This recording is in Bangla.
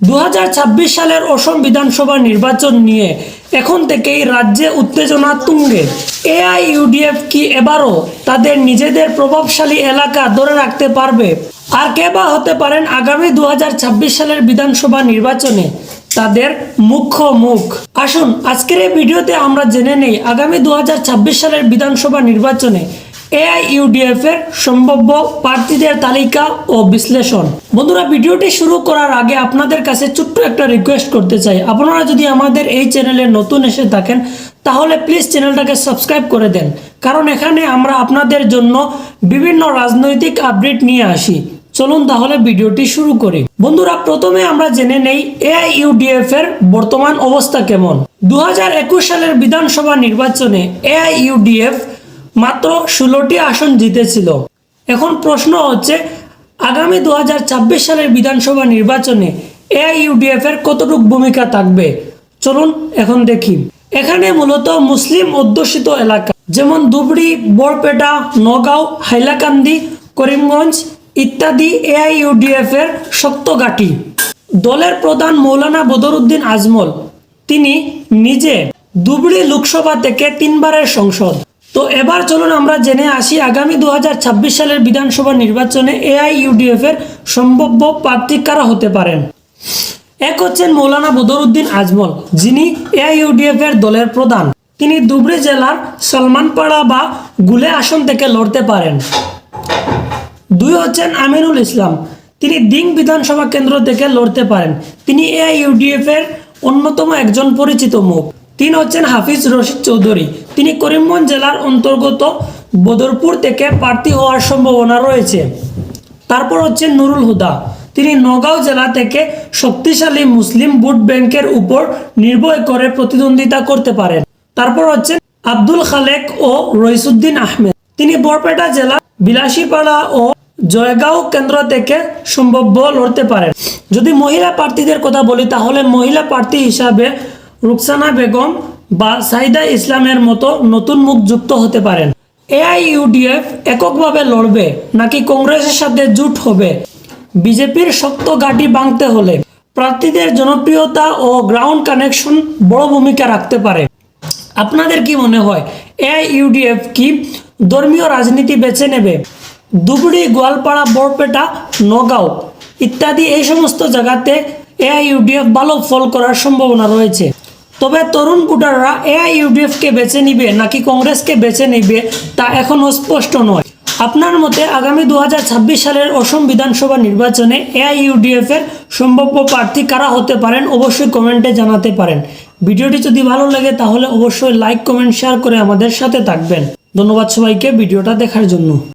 দু সালের অসম বিধানসভা নির্বাচন নিয়ে এখন থেকেই রাজ্যে উত্তেজনা তুঙ্গে। এআইইউডিএফ কি এবারও তাদের নিজেদের প্রভাবশালী এলাকা ধরে রাখতে পারবে? আর কে বা হতে পারেন আগামী দু হাজার ছাব্বিশ সালের বিধানসভা নির্বাচনে? তাদের মুখ্য মুখ। আসুন, আজকের এই ভিডিওতে আমরা জেনে নেই আগামী দু হাজার ছাব্বিশ সালের বিধানসভা নির্বাচনে এআইইউডিএফ এর সম্ভাব্য প্রার্থীদের তালিকা ও বিশ্লেষণ। বন্ধুরা, ভিডিওটি শুরু করার আগে আপনাদের কাছে ছোট্ট একটা রিকোয়েস্ট করতে চাই। আপনারা যদি আমাদের এই চ্যানেলে নতুন এসে থাকেন, তাহলে প্লিজ চ্যানেলটাকে সাবস্ক্রাইব করে দেন। কারণ এখানে আমরা আপনাদের জন্য বিভিন্ন রাজনৈতিক আপডেট নিয়ে আসি। চলুন তাহলে ভিডিওটি শুরু করি। বন্ধুরা, প্রথমে আমরা জেনে নেই এআইইউডিএফ এর বর্তমান অবস্থা কেমন। দু হাজার একুশ সালের বিধানসভা নির্বাচনে এআইইউডিএফ মাত্র ষোলোটি আসন জিতেছিল। এখন প্রশ্ন হচ্ছে, আগামী দু হাজার ছাব্বিশ সালের বিধানসভা নির্বাচনে এআইইউডিএফ এর কতটুক ভূমিকা থাকবে? চলুন এখন দেখি। এখানে মূলত মুসলিম অধ্যুষিত এলাকা, যেমন ধুবড়ি বরপেটা নগাঁও, হাইলাকান্দি, করিমগঞ্জ ইত্যাদি এআইইউডিএফ এর শক্ত ঘাঁটি। দলের প্রধান মৌলানা বদরুদ্দিন আজমল, তিনি নিজে ধুবড়ি লোকসভা থেকে তিনবারের সংসদ। তো এবার চলুন আমরা জেনে আসি আগামী দু সালের বিধানসভা নির্বাচনে এআইইউডিএফ এর সম্ভাব্য প্রার্থী কারা হতে পারেন? এক হচ্ছেন মৌলানা বদরুদ্দিন আজমল, যিনি এআইইউডিএফ এর দলের প্রধান। তিনি ধুবড়ি জেলার সলমানপাড়া বা গুলে আসন থেকে লড়তে পারেন। দুই হচ্ছেন আমিনুল ইসলাম, তিনি দিং বিধানসভা কেন্দ্র থেকে লড়তে পারেন। তিনি এআইইউডিএফ এর অন্যতম একজন পরিচিত মুখ। তিন হচ্ছেন হাফিজ রশিদ চৌধুরী তিনি করিমগঞ্জ জেলার অন্তর্গত বদরপুর থেকে প্রার্থী হওয়ার সম্ভাবনা রয়েছে। তারপর হচ্ছেন নুরুল হুদা। তিনি নগাঁও জেলা থেকে শক্তিশালী মুসলিম ভোট ব্যাংকের উপর নির্ভর করে প্রতিদ্বন্দ্বিতা করতে পারেন। তারপর হচ্ছেন আব্দুল খালেক ও রইসুদ্দিন আহমেদ। তিনি বরপেটা জেলা বিলাসীপাড়া ও জয়গাঁও কেন্দ্র থেকে সম্ভাব্য লড়তে পারেন। যদি মহিলা প্রার্থীদের কথা বলি, তাহলে মহিলা প্রার্থী হিসাবে রুকসানা বেগম বা সাইদা ইসলামের মতো নতুন মুখ যুক্ত হতে পারেন। এআইইউডিএফ এককভাবে লড়বে নাকি কংগ্রেসের সাথে জুট হবে? বিজেপির শক্ত গাঁটি ভাঙতে হলে প্রার্থীদের জনপ্রিয়তা ও গ্রাউন্ড কানেকশন বড় ভূমিকা রাখতে পারে। আপনাদের কি মনে হয়, এআইইউডিএফ কি ধর্মীয় রাজনীতি বেছে নেবে? ধুবড়ি, গোয়ালপাড়া বরপেটা নগাঁও ইত্যাদি এই সমস্ত জায়গাতে এআইইউডিএফ ভালো ফল করার সম্ভাবনা রয়েছে। তবে তরুণ ভোটাররা এআইইউডিএফকে বেছে নিবে নাকি কংগ্রেসকে বেছে নিবে তা এখনও স্পষ্ট নয়। আপনার মতে আগামী দু হাজার ছাব্বিশ সালের অসম বিধানসভা নির্বাচনে এআইইউডিএফ এর সম্ভাব্য প্রার্থী কারা হতে পারেন অবশ্যই কমেন্টে জানাতে পারেন। ভিডিওটি যদি ভালো লাগে তাহলে অবশ্যই লাইক, কমেন্ট, শেয়ার করে আমাদের সাথে থাকবেন। ধন্যবাদ সবাইকে ভিডিওটা দেখার জন্য।